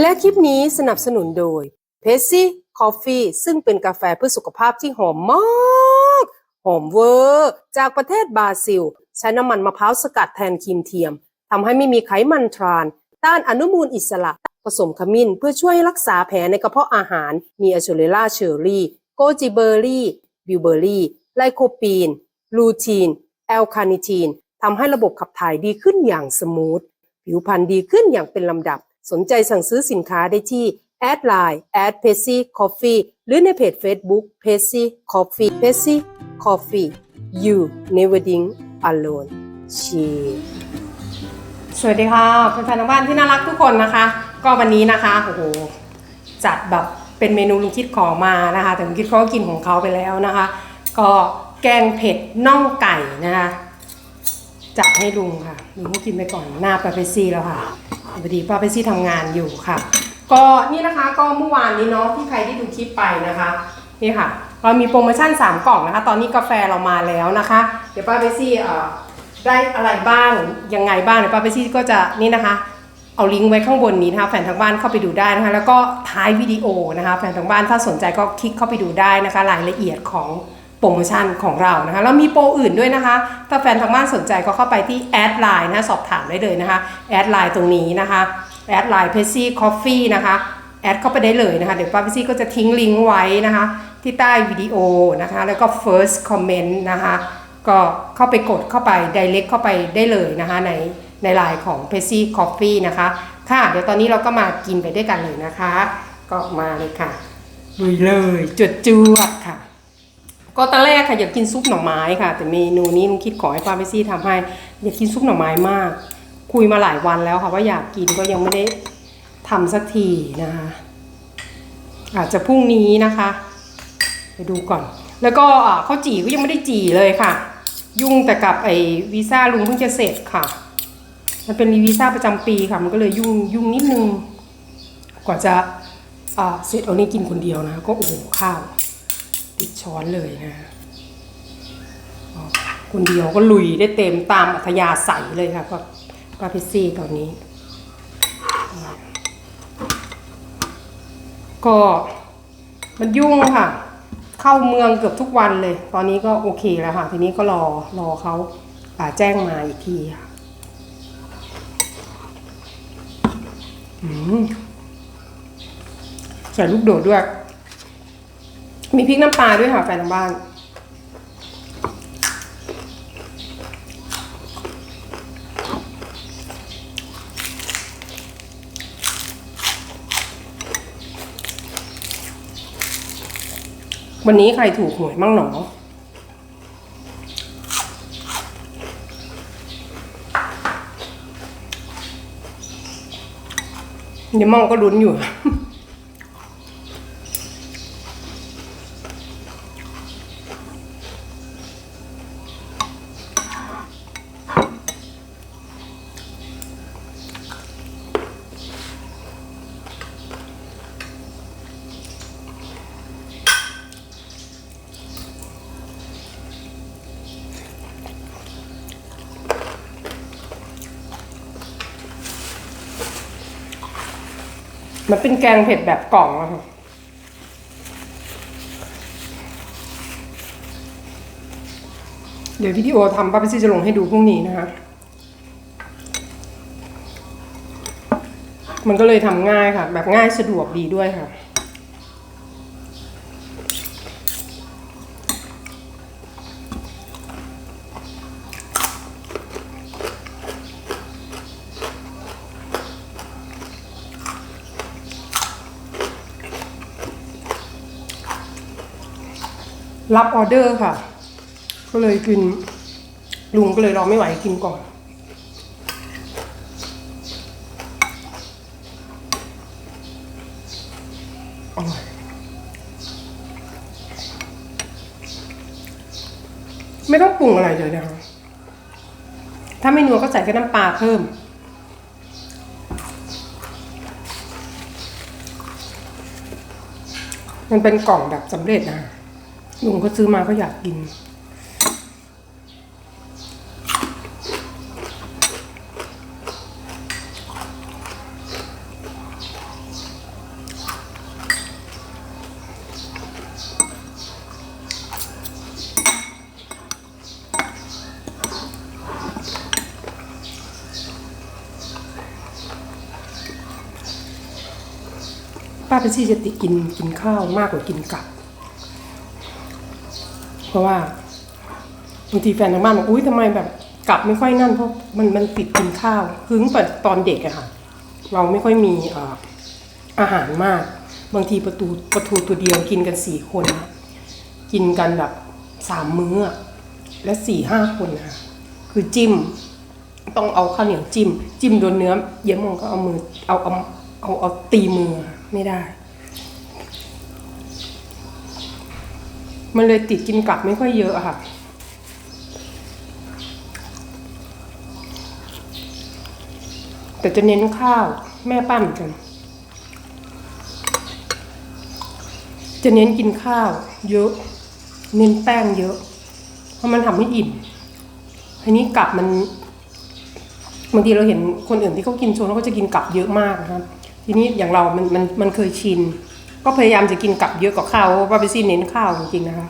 และคลิปนี้สนับสนุนโดย p e s s y Coffee ซึ่งเป็นกาแฟเพื่อสุขภาพที่หอมมาก หอมเวอร์ จากประเทศบราซิล ใช้น้ำมันมะพร้าวสกัดแทนครีมเทียมทำให้ไม่มีไขมันทราน ต้านอนุมูลอิสระ ผสมขมิ้นเพื่อช่วยรักษาแผลในกระเพาะอาหาร มีอะโชเลล่าเชอร์รี่ โกจิเบอร์รี่ บิวเบอร์รี่ ไลโคปีน ลูทีน แอลคาเนิทีนทำให้ระบบขับถ่ายดีขึ้นอย่างสมูท ผิวพรรณดีขึ้นอย่างเป็นลำดับ สนใจสั่งซื้อสินค้าได้ที่แอดไลน์แอดเพซี่คอฟฟี่หรือในเพจ Facebook p e s s y Coffee p e s s y Coffee You Never Drink Alone she สวัสดีค่ะแฟนๆทางบ้านที่น่ารักทุกคนนะคะ ก็วันนี้นะคะโอ้โหจัดแบบเป็นเมนูลุงคิดขอมานะคะ แต่ลุงคิดเขาก็กินของเขาไปแล้วนะคะ ก็แกงเผ็ดน่องไก่นะคะจัดให้ลุงค่ะลุงก็กินไปก่อนหน้าปาเปซี่แล้วค่ะ พอดีป้าเปซี่ทำงานอยู่ค่ะ ก็นี่นะคะก็เมื่อวานนี้เนาะที่ใครที่ดูคลิปไปนะคะนี่ค่ะเรามีโปรโมชั่น 3 กล่องนะคะ ตอนนี้กาแฟเรามาแล้วนะคะ เดี๋ยวป้าเปซี่เอ่อได้อะไรบ้างยังไงบ้างเดี๋ยวป้าเปซี่ก็จะนี่นะคะ เอาลิงก์ไว้ข้างบนนี้นะคะแฟนทางบ้านเข้าไปดูได้นะคะ แล้วก็ท้ายวิดีโอนะคะแฟนทางบ้านถ้าสนใจก็คลิกเข้าไปดูได้นะคะ รายละเอียดของ โปรโมชั่นของเรานะคะแล้วมีโปรอื่นด้วยนะคะ ถ้าแฟนทางบ้านสนใจก็เข้าไปที่แอดไลน์นะสอบถามได้เลยนะคะแอดไลน์ตรงนี้นะคะแอดไลน์เพซซี่คอฟฟี่นะคะแอดเข้าไปได้เลยนะคะเดี๋ยวป้าเพซซี่ก็จะทิ้งลิงก์ไว้นะคะที่ใต้วิดีโอนะคะแล้วก็ first comment นะคะก็เข้าไปกดเข้าไป direct เข้าไปได้เลยนะคะในในไลน์ของ p e s s y Coffee นะคะ ค่ะ เดี๋ยวตอนนี้เราก็มากินไปด้วยกันเลยนะคะ ก็มาเลยค่ะลุยเลยจวดจวดค่ะ ก็ตอนแรกค่ะอยากกินซุปหน่อไม้ค่ะ แต่เมนูนี้ลุงคิดขอให้ป้าเปซี่ทำให้ อยากกินซุปหน่อไม้มาก คุยมาหลายวันแล้วค่ะว่าอยากกินก็ยังไม่ได้ทำสักทีนะคะ อาจจะพรุ่งนี้นะคะ ไปดูก่อน แล้วก็ข้าวจี่ก็ยังไม่ได้จี่เลยค่ะ ยุ่งแต่กับไอ้วีซ่าลุงเพิ่งจะเสร็จค่ะ มันเป็นวีซ่าประจำปีค่ะ มันก็เลยยุ่งยุ่งนิดนึง กว่าจะเสร็จเอานี้กินคนเดียวนะ ก็โอ้โหข้าว ติดช้อนเลยนะอ๋อคนเดียวก็ลุยได้เต็มตามอัธยาศัยเลยค่ะกับปาเพซซี่ตอนนี้ ก็มันยุ่งค่ะ เข้าเมืองเกือบทุกวันเลย ตอนนี้ก็โอเคแล้วค่ะ ทีนี้ก็รอรอเขาแจ้งมาอีกทีค่ะใส่ลูกโดดด้วย มีพริกน้ำปลาด้วยค่ะแฟนทางบ้าน วันนี้ใครถูกหวยมั่งหนอเดี๋ยวมองก็ลุ้นอยู่ มันเป็นแกงเผ็ดแบบกล่องอะค่ะเดี๋ยววิดีโอทำป้าเปซี่จะลงให้ดูพรุ่งนี้นะคะ มันก็เลยทำง่ายค่ะ แบบง่ายสะดวกดีด้วยค่ะ รับออเดอร์ค่ะ ก็เลยกิน ลุงก็เลยรอไม่ไหวกินก่อน อร่อยไม่ต้องปรุงอะไรเลยนะคะ ถ้าไม่นัวก็ใส่แค่น้ำปลาเพิ่ม มันเป็นกล่องแบบสำเร็จนะคะ ลุงก็ซื้อมาก็อยากกิน ป้าเป็นซี่จะติกินกินข้าวมากกว่ากินกับ เพราะว่าบางทีแฟนทางบ้านบอกอุ้ยทำไมแบบกลับไม่ค่อยนั่นเพราะมันมันติดกินข้าวคือตั้งแต่ตอนเด็กอะค่ะ เราไม่ค่อยมีอาหารมาก บางทีประตูประตูตัวเดียวกินกันสี่คน กินกันแบบสามมื้อและสี่ห้าคนนะคะคือจิ้ม ต้องเอาข้าวเหนียวจิ้ม จิ้มโดนเนื้อ เยี่ยมงก็เอามือเอาเอาเอาเอาตีมือไม่ได้ มันเลยติดกินกลับไม่ค่อยเยอะค่ะ แต่จะเน้นข้าวแม่ป้าเหมือนกัน จะเน้นกินข้าวเยอะ เน้นแป้งเยอะ เพราะมันทำให้อิ่มทีนี้กลับมันบางทีเราเห็นคนอื่นที่เขากินโชว์แล้วก็จะกินกลับเยอะมากนะครับ ทีนี้อย่างเรามันมันมันเคยชิน ก็พยายามจะกินกลับเยอะกว่าข้าวเพราะว่าไปซี่เน้นข้าวจริงๆนะคะ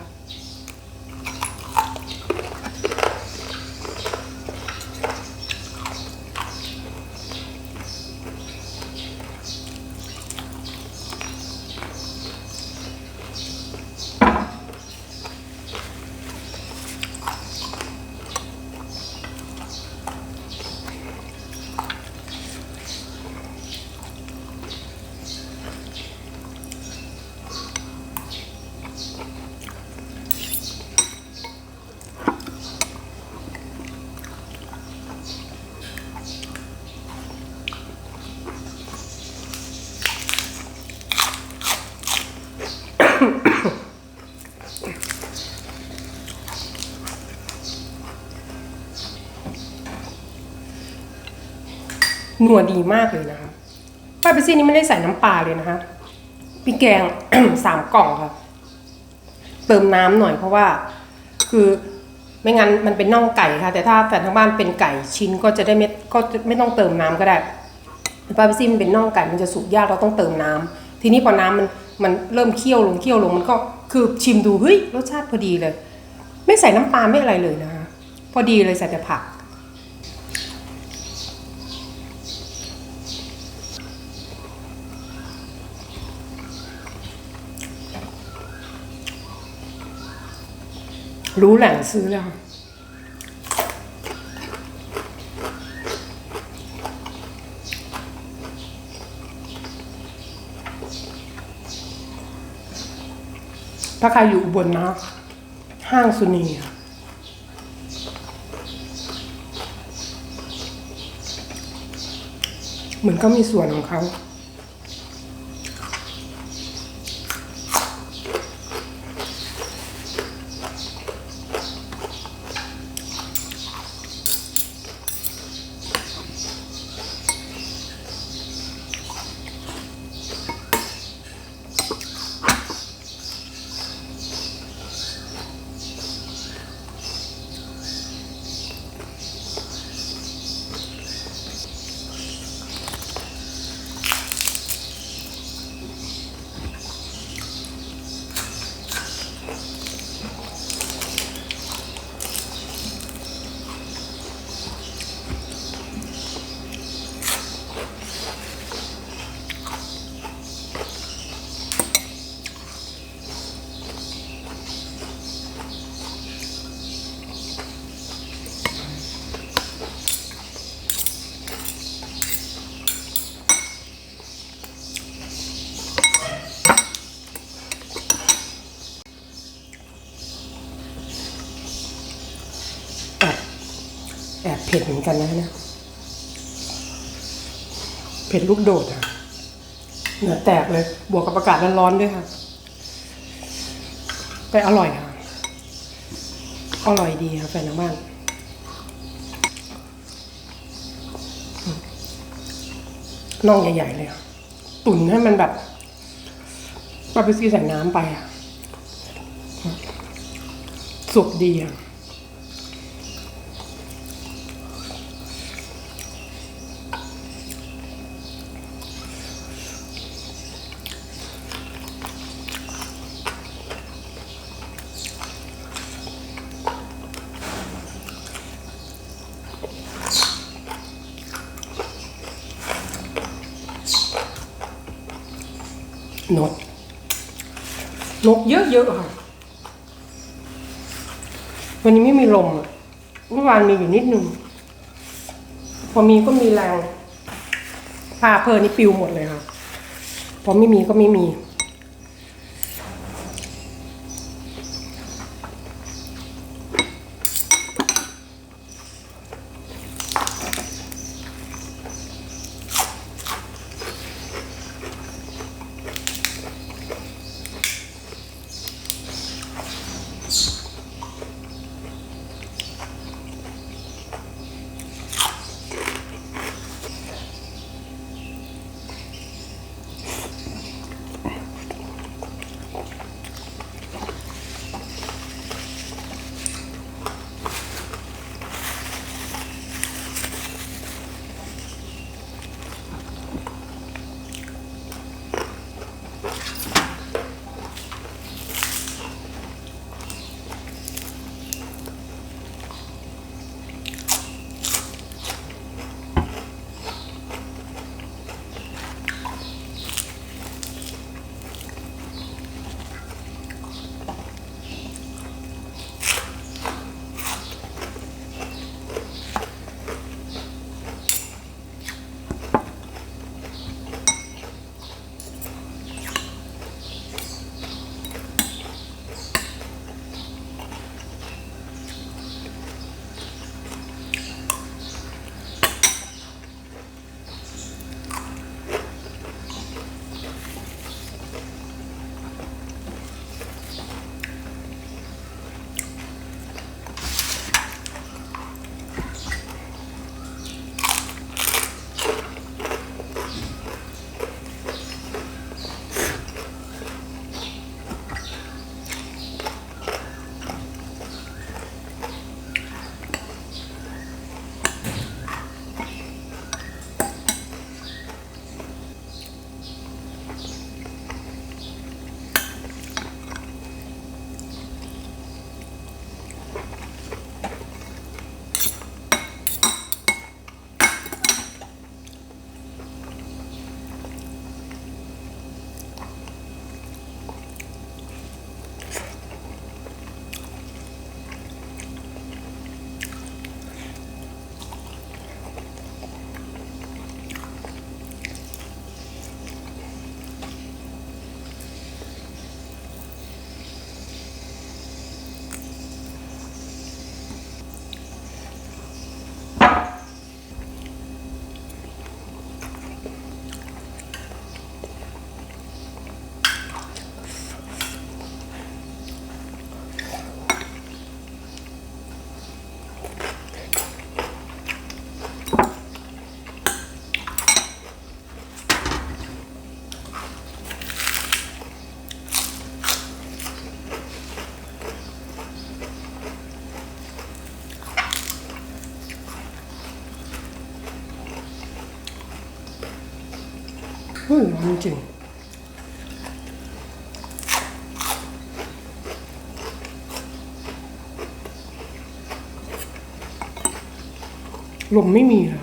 นัวดีมากเลยนะคะป้าเปซี่นี่ไม่ได้ใส่น้ำปลาเลยนะคะพี่แกง สามกล่องค่ะ เติมน้ำหน่อยเพราะว่า คือไม่งั้นมันเป็นน่องไก่ค่ะ แต่ถ้าแฟนทางบ้านเป็นไก่ชิ้นก็จะได้ไม่ก็ไม่ต้องเติมน้ำก็ได้ป้าเปซี่มันเป็นน่องไก่มันจะสุกยากเราต้องเติมน้ำทีนี้พอน้ำมันมันเริ่มเคี่ยวลงเคี่ยวลงมันก็คือชิมดูเฮ้ยรสชาติพอดีเลย ไม่ใส่น้ำปลาไม่อะไรเลยนะคะพอดีเลยใส่แต่ผัก รู้แหล่งซื้อแล้ว ถ้าใครอยู่อุบนนะ ห้างสุนีอะเหมือนก็มีส่วนของเขา ผ็ดเหมือนกันนะเนี่ยเผ็ดลูกโดดอะเหนือแตกเลย บวกกับอากาศร้อนๆด้วยค่ะ แต่อร่อยค่ะ อร่อยดีค่ะแฟนทางบ้านน่องใหญ่ๆเลยค่ะตุ๋นให้มันแบบปาเปซี่ใส่น้ำไปอะ สุกดีอะ นก นกเยอะๆค่ะ วันนี้ไม่มีลมอะ เมื่อวานมีอยู่นิดนึง พอมีก็มีแรงพาเพลินนี่ปิวหมดเลยค่ะ พอไม่มีก็ไม่มี อนจริงลมไม่มีเลย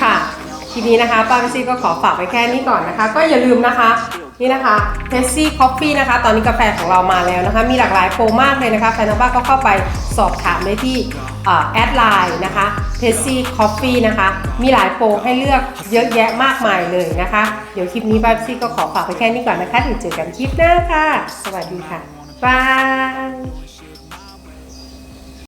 ค่ะทีนี้นะคะป้าเมซี่ก็ขอฝากไปแค่นี้ก่อนนะคะ ก็อย่าลืมนะคะนี่นะคะเทสซี่คอฟฟี่นะคะ ตอนนี้กาแฟของเรามาแล้วนะคะ มีหลากหลายโฟรมากเลยนะคะแฟนน้องบ้าก็เข้าไปสอบถามได้ที่แอดไลน์นะคะเทสซี่คอฟฟี่นะคะ มีหลายโฟรให้เลือกเยอะแยะมากมายเลยนะคะ เดี๋ยวคลิปนี้บ้าซี่ก็ขอฝากไปแค่นี้ก่อนนะคะเดี๋ยวเจอกันคลิปหน้าค่ะ สวัสดีค่ะบาย